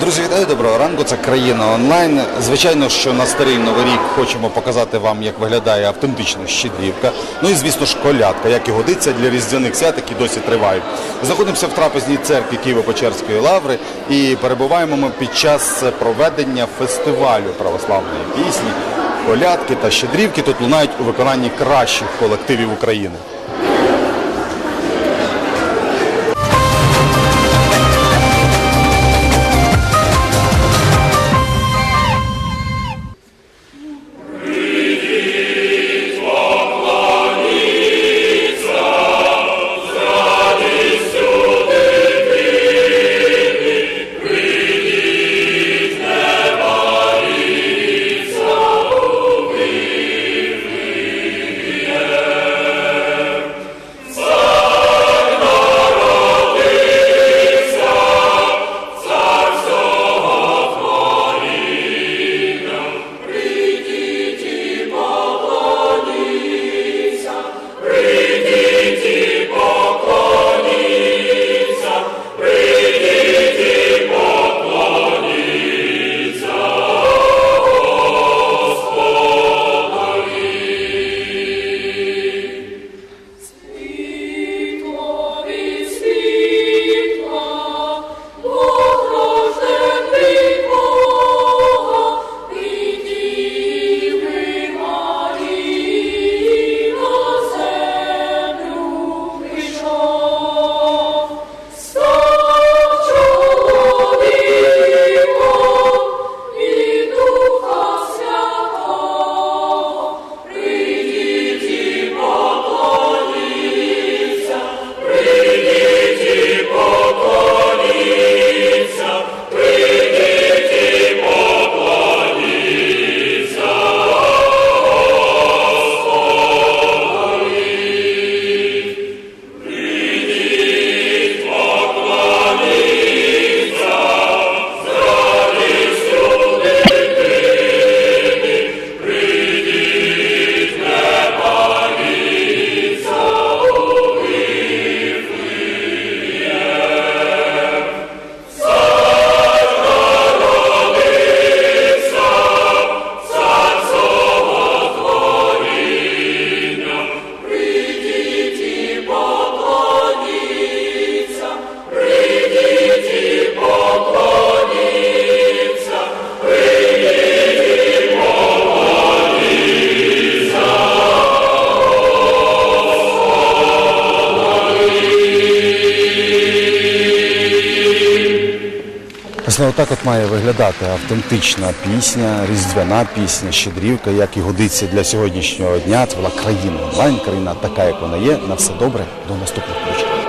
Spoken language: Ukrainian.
Друзі, вітаю, доброго ранку. Це країна онлайн. Звичайно, що на старий новий рік хочемо показати вам, як виглядає автентична щедрівка. Ну і звісно ж колядка, як і годиться для різдвяних свят, які досі тривають. Знаходимося в трапезній церкві Києво-Печерської лаври і перебуваємо ми під час проведення фестивалю православної пісні. Колядки та щедрівки тут лунають у виконанні кращих колективів України. Власне, отак от має виглядати автентична пісня, різдвяна пісня, щедрівка, як і годиться для сьогоднішнього дня. Це була країна онлайн, країна така, як вона є. На все добре, до наступних включень.